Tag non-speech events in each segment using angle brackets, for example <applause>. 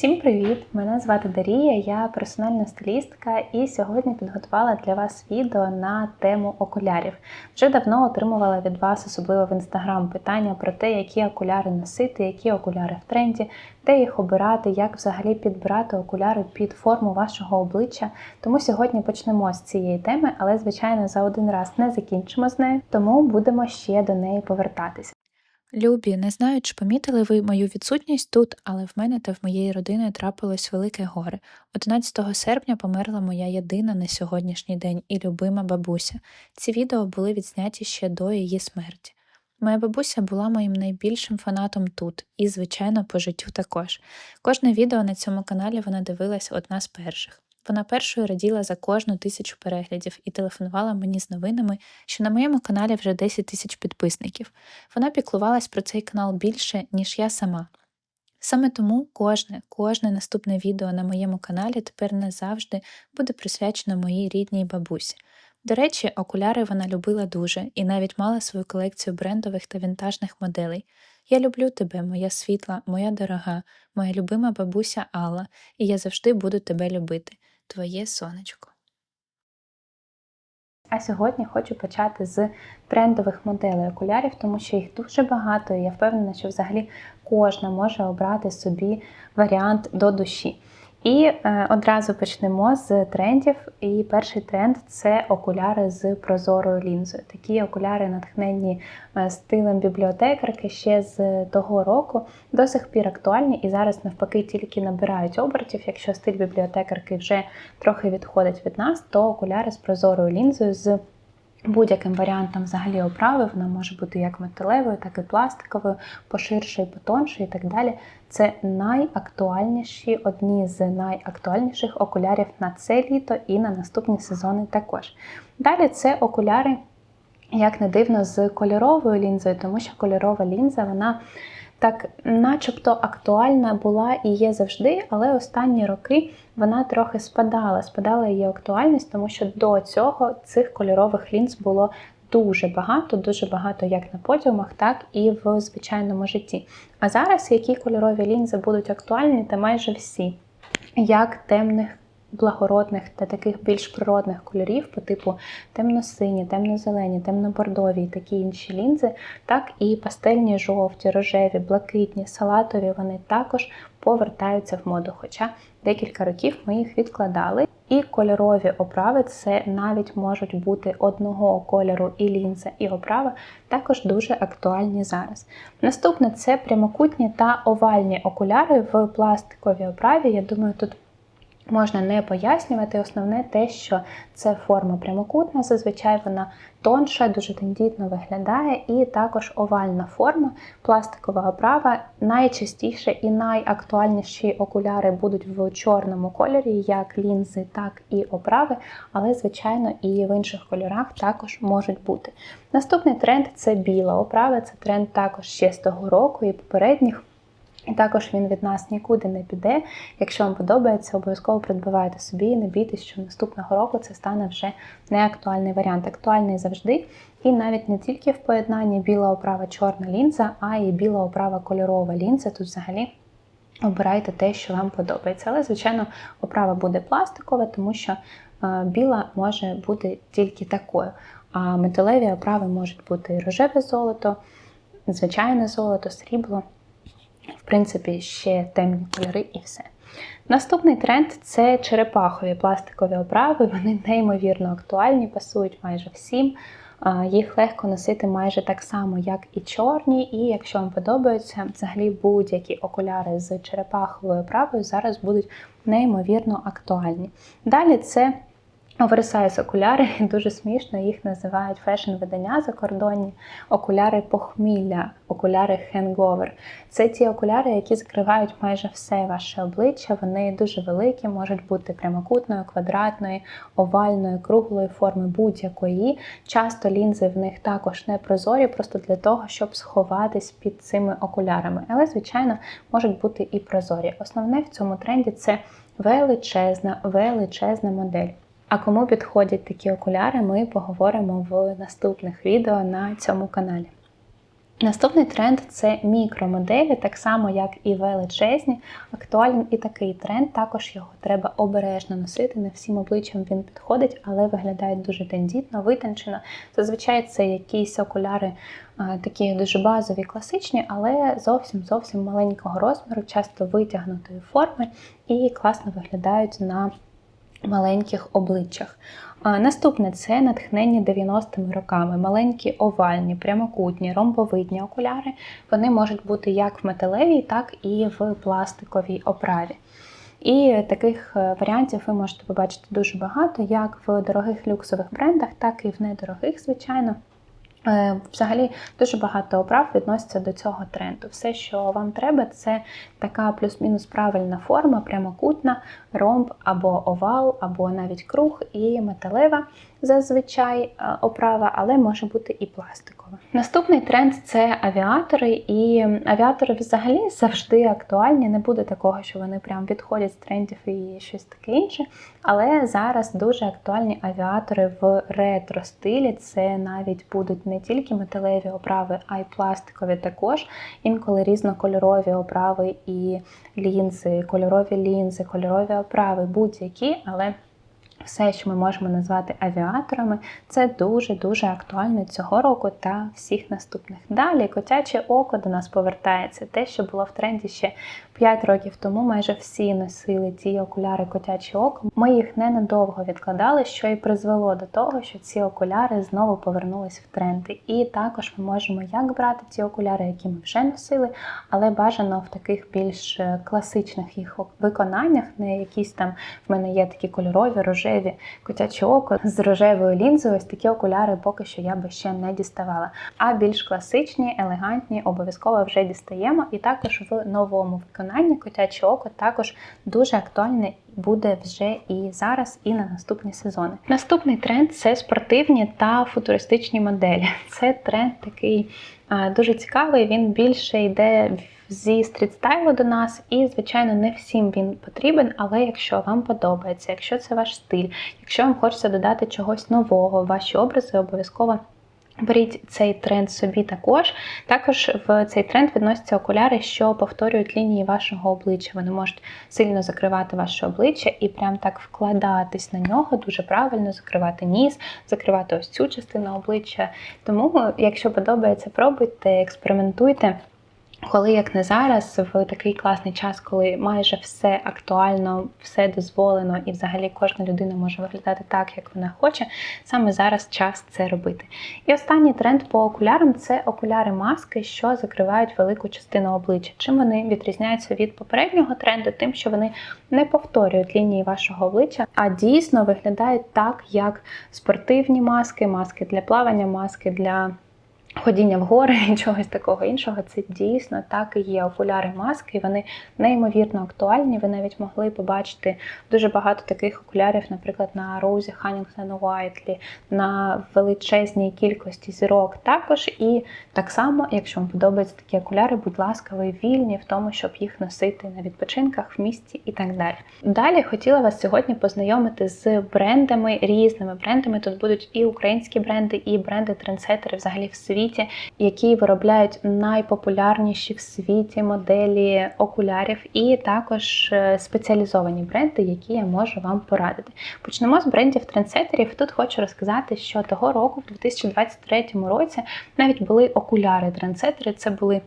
Всім привіт! Мене звати Дарія, я персональна стилістка, і сьогодні підготувала для вас відео на тему окулярів. Вже давно отримувала від вас, особливо в інстаграм, питання про те, які окуляри носити, які окуляри в тренді, де їх обирати, як взагалі підбирати окуляри під форму вашого обличчя. Тому сьогодні почнемо з цієї теми, але, звичайно, за один раз не закінчимо з нею, тому будемо ще до неї повертатися. Любі, не знаю, чи помітили ви мою відсутність тут, але в мене та в моєї родини трапилось велике горе. 11 серпня померла моя єдина на сьогоднішній день і любима бабуся. Ці відео були відзняті ще до її смерті. Моя бабуся була моїм найбільшим фанатом тут, і, звичайно, по життю також. Кожне відео на цьому каналі вона дивилась одна з перших. Вона першою раділа за кожну тисячу переглядів і телефонувала мені з новинами, що на моєму каналі вже 10 тисяч підписників. Вона піклувалась про цей канал більше, ніж я сама. Саме тому кожне, кожне наступне відео на моєму каналі тепер назавжди буде присвячено моїй рідній бабусі. До речі, окуляри вона любила дуже і навіть мала свою колекцію брендових та вінтажних моделей. Я люблю тебе, моя світла, моя дорога, моя любима бабуся Алла, і я завжди буду тебе любити. Твоє сонечко. А сьогодні хочу почати з трендових моделей окулярів, тому що їх дуже багато, і я впевнена, що взагалі кожна може обрати собі варіант до душі. І е, одразу почнемо з трендів. І перший тренд це окуляри з прозорою лінзою. Такі окуляри, натхненні е, стилем бібліотекарки ще з того року, до сих пір актуальні і зараз навпаки тільки набирають обертів. Якщо стиль бібліотекарки вже трохи відходить від нас, то окуляри з прозорою лінзою з Будь-яким варіантом взагалі оправи, вона може бути як металевою, так і пластиковою, поширше і потонше і так далі. Це найактуальніші, одні з найактуальніших окулярів на це літо і на наступні сезони також. Далі це окуляри, як не дивно, з кольоровою лінзою, тому що кольорова лінза, вона так, начебто актуальна була і є завжди, але останні роки вона трохи спадала. Спадала її актуальність, тому що до цього цих кольорових лінз було дуже багато, дуже багато як на подіумах, так і в звичайному житті. А зараз які кольорові лінзи будуть актуальні, та майже всі, як темних благородних та таких більш природних кольорів по типу темно-сині, темно-зелені, темно-бордові і такі інші лінзи, так і пастельні жовті, рожеві, блакитні, салатові вони також повертаються в моду. Хоча декілька років ми їх відкладали. І кольорові оправи це навіть можуть бути одного кольору і лінза, і оправа, також дуже актуальні зараз. Наступне це прямокутні та овальні окуляри в пластиковій оправі. Я думаю, тут Можна не пояснювати, основне те, що це форма прямокутна, зазвичай вона тонша, дуже тендітно виглядає, і також овальна форма, пластикова оправа. Найчастіше і найактуальніші окуляри будуть в чорному кольорі, як лінзи, так і оправи, але, звичайно, і в інших кольорах також можуть бути. Наступний тренд це біла оправа, це тренд також ще з того року і попередніх. І також він від нас нікуди не піде. Якщо вам подобається, обов'язково придбавайте собі і не бійтесь, що наступного року це стане вже неактуальний варіант. Актуальний завжди. І навіть не тільки в поєднанні біла оправа чорна лінза, а й біла оправа кольорова лінза. Тут взагалі обирайте те, що вам подобається. Але, звичайно, оправа буде пластикова, тому що е, біла може бути тільки такою. А металеві оправи можуть бути рожеве золото, звичайне золото, срібло принципі, ще темні кольори і все. Наступний тренд це черепахові пластикові оправи. Вони неймовірно актуальні, пасують майже всім. Їх легко носити майже так само, як і чорні, і якщо вам подобаються, взагалі будь-які окуляри з черепаховою оправою зараз будуть неймовірно актуальні. Далі це Оверсайз окуляри, <laughs> дуже смішно, їх називають фешн-видання закордонні, окуляри похмілля, окуляри хенговер. Це ті окуляри, які закривають майже все ваше обличчя. Вони дуже великі, можуть бути прямокутної, квадратної, овальної, круглої форми, будь-якої. Часто лінзи в них також не прозорі, просто для того, щоб сховатись під цими окулярами. Але, звичайно, можуть бути і прозорі. Основне в цьому тренді це величезна, величезна модель. А кому підходять такі окуляри, ми поговоримо в наступних відео на цьому каналі. Наступний тренд це мікромоделі, так само як і величезні. Актуален і такий тренд. Також його треба обережно носити. Не всім обличчям він підходить, але виглядає дуже тендітно, витончено. Зазвичай це якісь окуляри а, такі дуже базові, класичні, але зовсім зовсім маленького розміру, часто витягнутої форми і класно виглядають на маленьких обличчях. Наступне це натхнення 90-ми роками. Маленькі овальні, прямокутні, ромбовидні окуляри. Вони можуть бути як в металевій, так і в пластиковій оправі. І таких е, варіантів ви можете побачити дуже багато, як в дорогих люксових брендах, так і в недорогих, звичайно. Е, Взагалі дуже багато оправ відноситься до цього тренду. Все, що вам треба, це така плюс-мінус правильна форма, прямокутна, ромб або овал, або навіть круг і металева зазвичай е, оправа, але може бути і пластикова. Наступний тренд це авіатори, і авіатори взагалі завжди актуальні. Не буде такого, що вони прям відходять з трендів і щось таке інше. Але зараз дуже актуальні авіатори в ретро стилі. Це навіть будуть не тільки металеві оправи, а й пластикові також. Інколи різнокольорові оправи і лінзи, кольорові лінзи, кольорові оправи, будь-які, але все, що ми можемо назвати авіаторами, це дуже-дуже актуально цього року та всіх наступних. Далі котяче око до нас повертається. Те, що було в тренді ще 5 років тому, майже всі носили ті окуляри котяче око. Ми їх ненадовго відкладали, що і призвело до того, що ці окуляри знову повернулись в тренди. І також ми можемо як брати ті окуляри, які ми вже носили, але бажано в таких більш е, класичних їх виконаннях, не якісь там в мене є такі кольорові, рожеві котяче око з рожевою лінзою. Ось такі окуляри поки що я би ще не діставала. А більш класичні, елегантні, обов'язково вже дістаємо. І також в новому виконанні котяче око також дуже актуальне буде вже і зараз, і на наступні сезони. Наступний тренд це спортивні та футуристичні моделі. Це тренд такий дуже цікавий. Він більше йде зі стрітстайлу до нас, і, звичайно, не всім він потрібен, але якщо вам подобається, якщо це ваш стиль, якщо вам хочеться додати чогось нового, ваші образи обов'язково. Беріть цей тренд собі також. Також в цей тренд відносяться окуляри, що повторюють лінії вашого обличчя. Вони можуть сильно закривати ваше обличчя і прям так вкладатись на нього, дуже правильно закривати ніс, закривати ось цю частину обличчя. Тому, якщо подобається, пробуйте, експериментуйте. Коли як не зараз, в такий класний час, коли майже все актуально, все дозволено, і взагалі кожна людина може виглядати так, як вона хоче, саме зараз час це робити. І останній тренд по окулярам це окуляри-маски, що закривають велику частину обличчя. Чим вони відрізняються від попереднього тренду, тим, що вони не повторюють лінії вашого обличчя, а дійсно виглядають так, як спортивні маски, маски для плавання, маски для. Ходіння в гори і чогось такого іншого, це дійсно так і є. Окуляри маски, вони неймовірно актуальні. Ви навіть могли побачити дуже багато таких окулярів, наприклад, на Роузі Ханнінгтон Уайтлі, на величезній кількості зірок також. І так само, якщо вам подобаються такі окуляри, будь ласка, ви вільні в тому, щоб їх носити на відпочинках в місті і так далі. Далі хотіла вас сьогодні познайомити з брендами, різними брендами. Тут будуть і українські бренди, і бренди-трендсетери взагалі в світі світі, які виробляють найпопулярніші в світі моделі окулярів, і також е, спеціалізовані бренди, які я можу вам порадити. Почнемо з брендів трендсетерів. Тут хочу розказати, що того року, в 2023 році, навіть були окуляри трендсетери. Це були.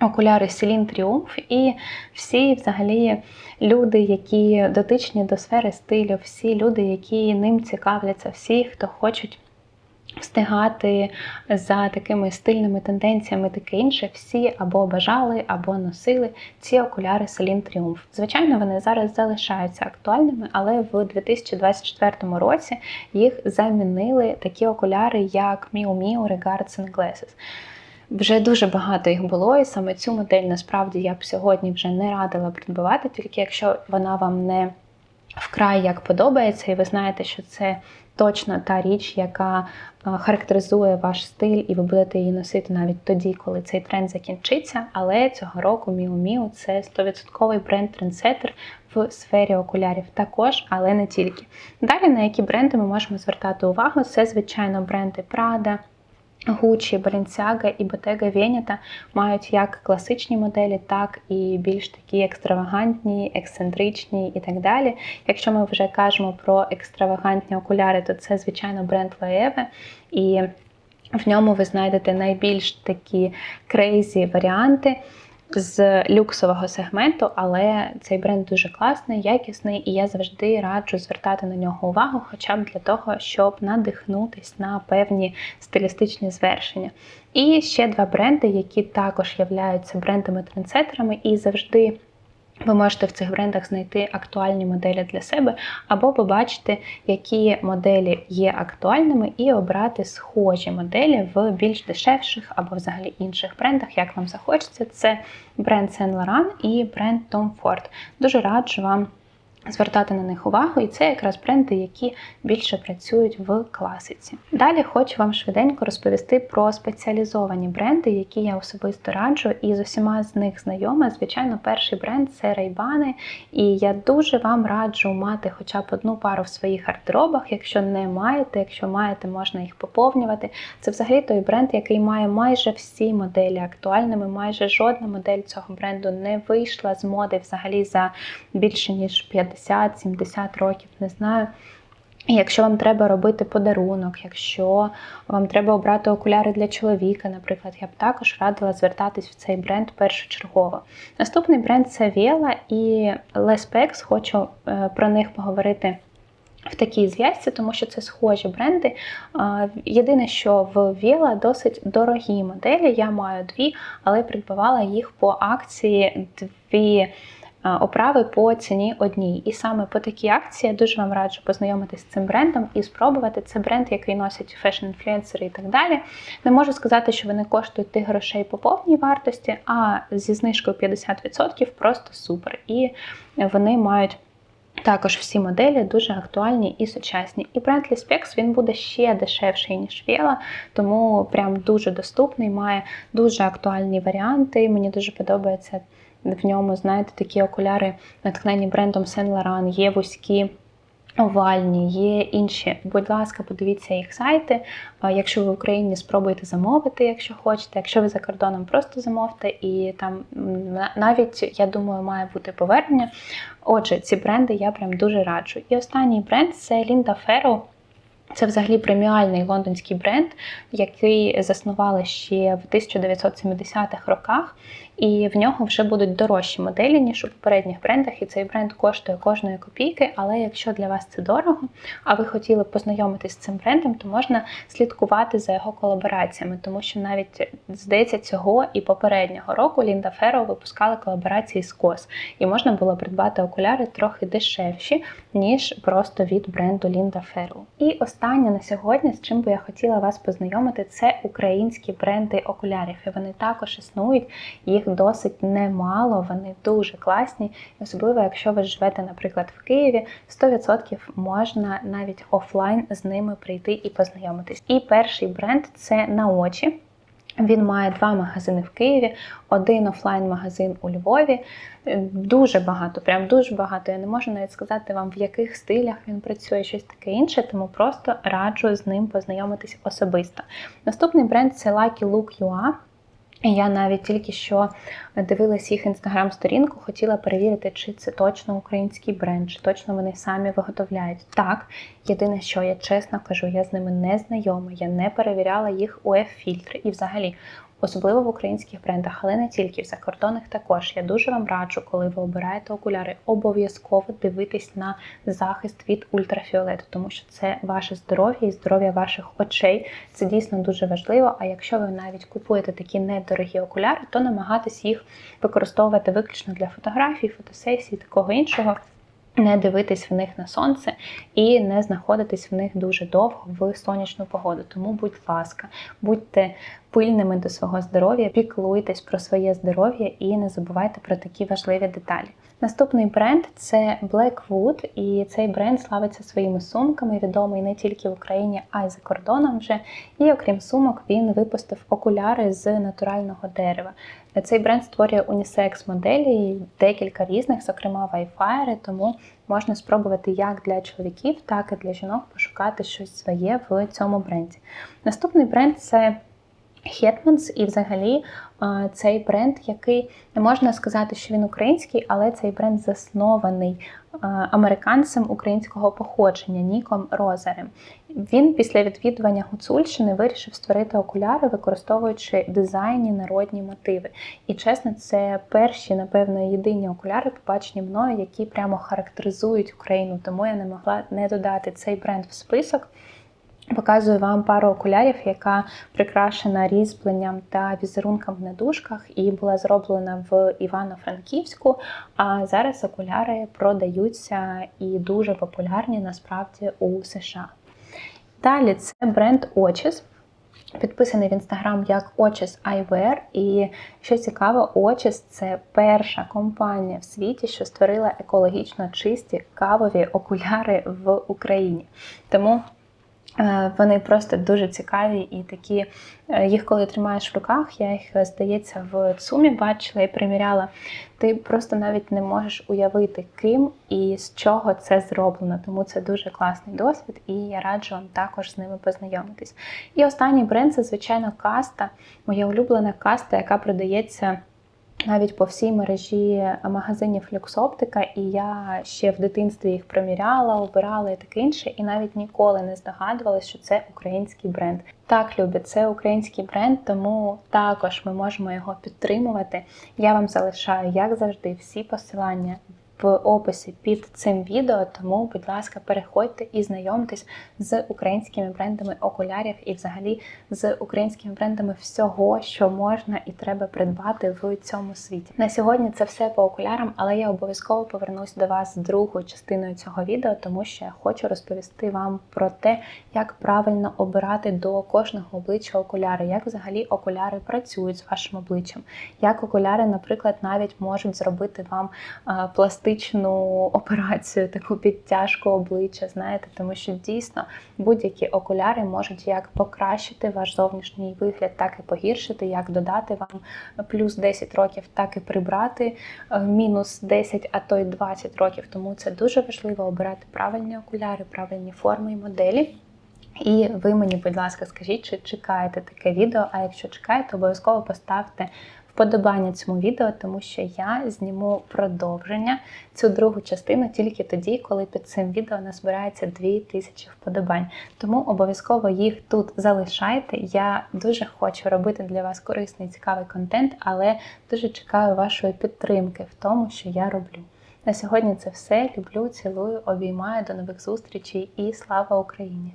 Окуляри Селін Тріумф, і всі, взагалі, люди, які дотичні до сфери стилю, всі люди, які ним цікавляться, всі, хто хочуть встигати за такими стильними тенденціями, таке інше, всі або бажали, або носили ці окуляри Celine Triumph. Звичайно, вони зараз залишаються актуальними, але в 2024 році їх замінили такі окуляри, як Miu Miu Regards Glasses. Вже дуже багато їх було, і саме цю модель насправді я б сьогодні вже не радила придбавати, тільки якщо вона вам не вкрай як подобається, і ви знаєте, що це точно та річ, яка характеризує ваш стиль, і ви будете її носити навіть тоді, коли цей тренд закінчиться. Але цього року Miu Miu – це 100% бренд-трендсеттер в сфері окулярів також, але не тільки. Далі на які бренди ми можемо звертати увагу, це, звичайно, бренди Prada, Gucci, Balenciaga і Bottega Veneta мають як класичні моделі, так і більш такі екстравагантні, ексцентричні і так далі. Якщо ми вже кажемо про екстравагантні окуляри, то це, звичайно, бренд Loewe. І в ньому ви знайдете найбільш такі крейзі варіанти з люксового сегменту, але цей бренд дуже класний, якісний, і я завжди раджу звертати на нього увагу, хоча б для того, щоб надихнутись на певні стилістичні звершення. І ще два бренди, які також являються брендами-трендсетерами і завжди. Ви можете в цих брендах знайти актуальні моделі для себе, або побачити, які моделі є актуальними, і обрати схожі моделі в більш дешевших або взагалі інших брендах, як вам захочеться. Це бренд Saint Laurent і бренд Tom Ford. Дуже раджу вам звертати на них увагу, і це якраз бренди, які більше працюють в класиці. Далі хочу вам швиденько розповісти про спеціалізовані бренди, які я особисто раджу, і з усіма з них знайома. Звичайно, перший бренд це Ray-Ban, і я дуже вам раджу мати хоча б одну пару в своїх гардеробах. Якщо не маєте, якщо маєте, можна їх поповнювати. Це взагалі той бренд, який має майже всі моделі актуальними. Майже жодна модель цього бренду не вийшла з моди взагалі за більше ніж 50 50-70 років, не знаю. Якщо вам треба робити подарунок, якщо вам треба обрати окуляри для чоловіка, наприклад, я б також радила звертатись в цей бренд першочергово. Наступний бренд це Vela і Les Pex, хочу е, про них поговорити. В такій зв'язці, тому що це схожі бренди. Єдине, що в Vela досить дорогі моделі. Я маю дві, але придбавала їх по акції дві оправи по ціні одній. І саме по такій акції я дуже вам раджу познайомитися з цим брендом і спробувати. Це бренд, який носять фешн-інфлюенсери і так далі. Не можу сказати, що вони коштують тих грошей по повній вартості, а зі знижкою 50% просто супер. І вони мають. Також всі моделі дуже актуальні і сучасні. І бренд Specs він буде ще дешевший, ніж Віла, тому прям дуже доступний, має дуже актуальні варіанти. Мені дуже подобається в ньому, знаєте, такі окуляри, натхнені брендом Saint Laurent, є вузькі. Овальні, є інші. Будь ласка, подивіться їх сайти. Якщо ви в Україні спробуйте замовити, якщо хочете. Якщо ви за кордоном, просто замовте, і там навіть, я думаю, має бути повернення. Отже, ці бренди я прям дуже раджу. І останній бренд це Linda Farrow. Це взагалі преміальний лондонський бренд, який заснували ще в 1970-х роках і в нього вже будуть дорожчі моделі, ніж у попередніх брендах. І цей бренд коштує кожної копійки. Але якщо для вас це дорого, а ви хотіли познайомитись з цим брендом, то можна слідкувати за його колабораціями, тому що навіть здається, цього і попереднього року Лінда Феро випускала колаборації з Кос, і можна було придбати окуляри трохи дешевші, ніж просто від бренду Лінда Феро. І останнє на сьогодні, з чим би я хотіла вас познайомити, це українські бренди окулярів. І вони також існують. Їх їх досить немало, вони дуже класні. Особливо, якщо ви живете, наприклад, в Києві, 100% можна навіть офлайн з ними прийти і познайомитись. І перший бренд це на очі. Він має два магазини в Києві, один офлайн-магазин у Львові. Дуже багато, прям дуже багато. Я не можу навіть сказати вам, в яких стилях він працює, щось таке інше, тому просто раджу з ним познайомитись особисто. Наступний бренд це Lucky Look UA. Я навіть тільки що дивилась їх інстаграм-сторінку, хотіла перевірити, чи це точно український бренд, чи точно вони самі виготовляють. Так, єдине, що я чесно кажу, я з ними не знайома, я не перевіряла їх уф фільтри і взагалі особливо в українських брендах, але не тільки в закордонних також. Я дуже вам раджу, коли ви обираєте окуляри, обов'язково дивитись на захист від ультрафіолету, тому що це ваше здоров'я і здоров'я ваших очей. Це дійсно дуже важливо. А якщо ви навіть купуєте такі недорогі окуляри, то намагатись їх використовувати виключно для фотографій, фотосесій, такого іншого. Не дивитись в них на сонце і не знаходитись в них дуже довго в сонячну погоду. Тому, будь ласка, будьте пильними до свого здоров'я, піклуйтесь про своє здоров'я і не забувайте про такі важливі деталі. Наступний бренд це Blackwood, і цей бренд славиться своїми сумками, відомий не тільки в Україні, а й за кордоном вже. І окрім сумок, він випустив окуляри з натурального дерева. Цей бренд створює унісекс моделі, декілька різних, зокрема вайфайри, тому можна спробувати як для чоловіків, так і для жінок пошукати щось своє в цьому бренді. Наступний бренд це Hetmans і взагалі цей бренд, який не можна сказати, що він український, але цей бренд заснований американцем українського походження Ніком Розерем. Він після відвідування Гуцульщини вирішив створити окуляри, використовуючи дизайні народні мотиви. І чесно, це перші, напевно, єдині окуляри, побачені мною, які прямо характеризують Україну. Тому я не могла не додати цей бренд в список. Показую вам пару окулярів, яка прикрашена різьбленням та візерунком на дужках і була зроблена в Івано-Франківську. А зараз окуляри продаються і дуже популярні насправді у США. Далі це бренд Очіс. Підписаний в інстаграм як Очіс Eyewear. І що цікаво, Очіс це перша компанія в світі, що створила екологічно чисті кавові окуляри в Україні. Тому Вони просто дуже цікаві і такі. е, Їх, коли тримаєш в руках, я їх, е, здається, в ЦУМі бачила і приміряла. Ти просто навіть не можеш уявити, ким і з чого це зроблено. Тому це дуже класний досвід, і я раджу вам також з ними познайомитись. І останній бренд це, звичайно, каста, моя улюблена каста, яка продається. Навіть по всій мережі магазинів люксоптика, і я ще в дитинстві їх приміряла, обирала і таке інше, і навіть ніколи не здогадувалася, що це український бренд. Так, любі, це український бренд, тому також ми можемо його підтримувати. Я вам залишаю, як завжди, всі посилання в описі під цим відео. Тому, будь ласка, переходьте і знайомтесь з українськими брендами окулярів і, взагалі, з українськими брендами всього, що можна і треба придбати в цьому світі. На сьогодні це все по окулярам, але я обов'язково повернусь до вас з другою частиною цього відео, тому що я хочу розповісти вам про те, як правильно обирати до кожного обличчя окуляри, як взагалі окуляри працюють з вашим обличчям, як окуляри, наприклад, навіть можуть зробити вам а, пластичну операцію, таку підтяжку обличчя, знаєте, тому що дійсно будь-які окуляри можуть як покращити ваш зовнішній вигляд, так і погіршити, як додати вам плюс 10 років, так і прибрати е, мінус 10, а то й 20 років. Тому це дуже важливо обирати правильні окуляри, правильні форми і моделі. І ви мені, будь ласка, скажіть, чи чекаєте таке відео? А якщо чекаєте, обов'язково поставте вподобання цьому відео, тому що я зніму продовження цю другу частину тільки тоді, коли під цим відео назбирається 2000 вподобань. Тому обов'язково їх тут залишайте. Я дуже хочу робити для вас корисний цікавий контент, але дуже чекаю вашої підтримки в тому, що я роблю. На сьогодні це все. Люблю, цілую, обіймаю. До нових зустрічей і слава Україні!